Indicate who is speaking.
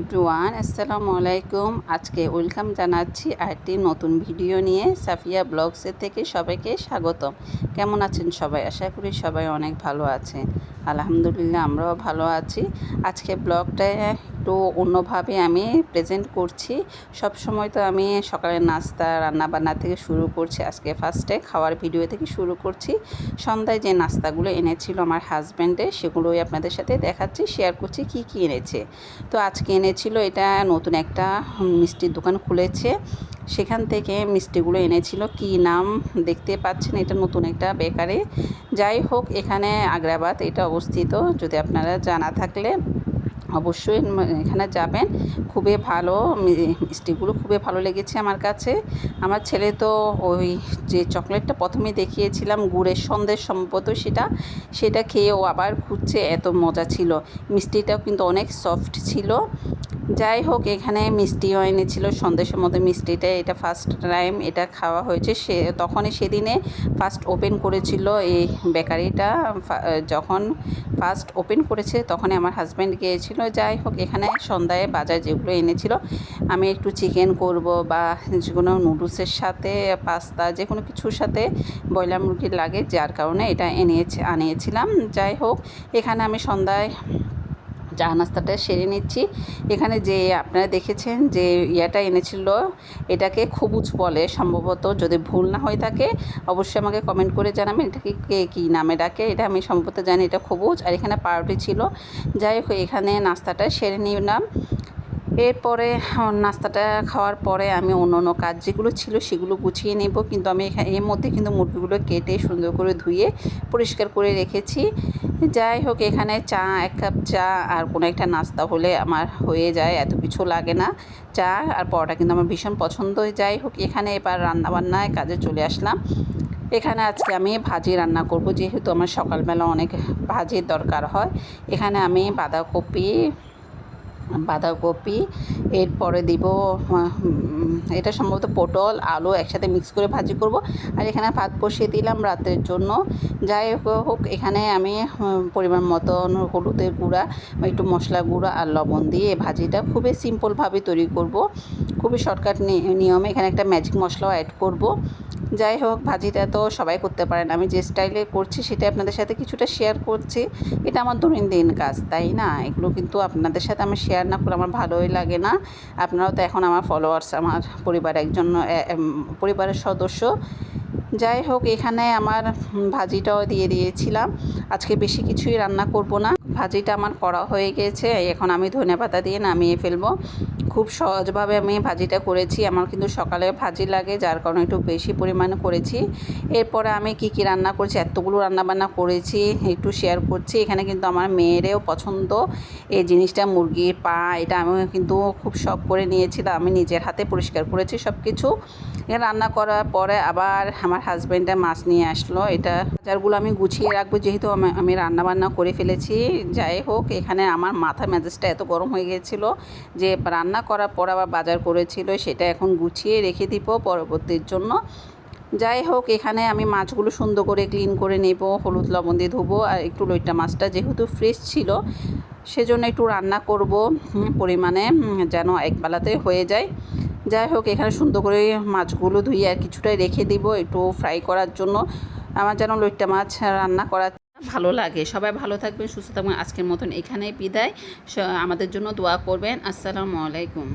Speaker 1: Everyone, আসসালামু আলাইকুম। আজকে ওয়েলকাম জানাচ্ছি আরেকটি নতুন ভিডিও নিয়ে। সাফিয়া ব্লগসের থেকে সবাইকে স্বাগতম। কেমন আছেন সবাই? আশা করি সবাই অনেক ভালো আছে আলহামদুলিল্লাহ, আমরাও ভালো আছি। আজকে ব্লগটা একটু অন্যভাবে আমি প্রেজেন্ট করছি। সব সময় তো আমি সকালের নাস্তা রান্না বান্না থেকে শুরু করছি। আজকে ফার্স্টে খাওয়ার ভিডিও থেকে শুরু করছি। সন্ধ্যায় যে নাস্তাগুলো এনেছিল আমার হাজব্যান্ডে সেগুলোই আপনাদের সাথে দেখাচ্ছি শেয়ার করছি কি কি এনেছে। তো আজকে এনেছিল এটা নতুন একটা মিষ্টির দোকান খুলেছে। সেখান থেকে মিষ্টিগুলো এনেছিল। কি নাম দেখতে পাচ্ছেন? এটা নতুন একটা বেকারে যাই হোক, এখানে আগ্রাবাদ এটা অবস্থিত। যদি আপনারা জানা থাকলে অবশ্যই এখানে যাবেন। খুবই ভালো মিষ্টিগুলো খুবই ভালো লেগেছে আমার কাছে। আমার ছেলে তো ওই যে চকলেটটা প্রথমে দেখিয়েছিলাম, গুড়ের সন্দেশ সম্ভবত সেটা সেটা খেয়ে ও আবার খুঁজছে, এত মজা ছিল। মিষ্টিটাও কিন্তু অনেক সফট ছিল। যাই হোক, এখানে মিষ্টিও এনেছিল, সন্দেশের মধ্যে মিষ্টিটা, এটা ফার্স্ট টাইম এটা খাওয়া হয়েছে। সে, তখনই সেদিনে ফার্স্ট ওপেন করেছিল এই বেকারিটা। যখন ফার্স্ট ওপেন করেছে, তখনই আমার হাজব্যান্ড গিয়েছিল। যাই হোক, এখানে সন্ধ্যায় বাজার যেগুলো এনেছিল, আমি একটু চিকেন করব বা যে কোনো নুডলসের সাথে পাস্তা যে কোনো কিছুর সাথে ব্রয়লার মুরগির লাগে, যার কারণে এটা এনেছে, আনিয়েছিলাম। যাই হোক, এখানে আমি সন্ধ্যায় চা নাস্তাটা সেরে নিচ্ছি। এখানে যে আপনারা দেখেছেন যে ইয়াটা এনেছিল, এটাকে খবুজ বলে। সম্ভবত যদি ভুল না হয়ে থাকে, অবশ্যই আমাকে কমেন্ট করে জানাবেন, এটাকে কে কী নামে ডাকে, এটা আমি সম্ভবত জানি এটা খবুজ। আর এখানে পাউরুটি ছিল। যাই হোক, এখানে নাস্তাটা সেরে নিলাম। এরপরে নাস্তাটা খাওয়ার পরে আমি অন্য অন্য কাজ যেগুলো ছিল সেগুলো গুছিয়ে নেব। কিন্তু আমি এখানে এর মধ্যে কিন্তু মুরগিগুলো কেটে সুন্দর করে ধুয়ে পরিষ্কার করে রেখেছি। যাই হোক, এখানে চা, এক কাপ চা আর কোনো একটা নাস্তা হলে আমার হয়ে যায়, এত কিছু লাগে না। চা আর পরোটা কিন্তু আমার ভীষণ পছন্দ যাই হোক, এখানে এবার রান্নাবান্নায় কাজে চলে আসলাম। এখানে আজকে আমি ভাজি রান্না করব, যেহেতু আমার সকালবেলা অনেক ভাজির দরকার হয়। এখানে আমি বাঁধাকপি বাঁধাকপি, এরপরে দিব এটা সম্ভবত পটল, আলু একসাথে মিক্স করে ভাজি করব। আর এখানে ভাত বসিয়ে দিলাম রাতের জন্য। যাই হোক, এখানে আমি পরিমাণ মতন হলুদের গুঁড়া, একটু মশলা গুঁড়া আর লবণ দিয়ে ভাজিটা খুবই সিম্পলভাবে তৈরি করব। খুবই শর্টকাট নিয়মে এখানে একটা ম্যাজিক মশলাও অ্যাড করব। যাই হোক, ভাজিটা তো সবাই করতে পারেন। আমি যে স্টাইলে করছি সেটা আপনাদের সাথে কিছুটা শেয়ার করছি। এটা আমার দৈনন্দিন কাজ, তাই না? এগুলো কিন্তু আপনাদের সাথে আমি শেয়ার না করে আমার ভালোই লাগে না। আপনারাও তো এখন আমার ফলোয়ার্স আমার পরিবার একজন পরিবারের সদস্য। যাই হোক, এখানে আমার ভাজিটাও দিয়ে দিয়েছিলাম। আজকে বেশি কিছুই রান্না করব না। ভাজিটা আমার করা হয়ে গেছে এখন আমি ধনে পাতা দিয়ে নামিয়ে ফেলব। খুব সহজভাবে আমি ভাজিটা করেছি, আমার কিন্তু সকালে ভাজি লাগে, যার কারণে একটু বেশি পরিমাণে করেছি। এরপরে আমি কি কি রান্না করেছি, এতগুলো রান্নাবান্না করেছি, একটু শেয়ার করছি। এখানে কিন্তু আমার মেয়েরেও পছন্দ, এই জিনিসটা মুরগির পা, এটা আমি কিন্তু খুব শখ করে নিয়েছিলাম, আমি নিজের হাতে পরিষ্কার করেছি সব কিছু রান্না করার পরে আবার আমার হাজব্যান্ডে মাছ নিয়ে আসলো, এটা বাজারগুলো আমি গুছিয়ে রাখব, যেহেতু আমি রান্না বান্না করে ফেলেছি যাই হোক, এখানে আমার মাথা মেজাজটা এত গরম হয়ে গিয়েছিল যে রান্না করার পর আবার বাজার করেছিল, সেটা এখন গুছিয়ে রেখে দিব পরবর্তীর জন্য। যাই হোক, এখানে আমি মাছগুলো সুন্দর করে ক্লিন করে নেব, হলুদ লবণ দিয়ে ধোবো, আর একটু লইটা মাছটা যেহেতু ফ্রেশ ছিল, সেজন্য একটু রান্না করব পরিমাণে যেন একবেলাতে হয়ে যায়। যাই হোক, এখানে সুন্দর করে মাছগুলো ধুয়ে আর কিছুটাই রেখে দিব, একটু ফ্রাই করার জন্য। আমার যেন লইট্টা মাছ রান্না করা ভালো লাগে। সবাই ভালো থাকবেন, সুস্থ থাকবেন। আজকের মতন এখানেই বিদায়। আমাদের জন্য দোয়া করবেন। আসসালামু আলাইকুম।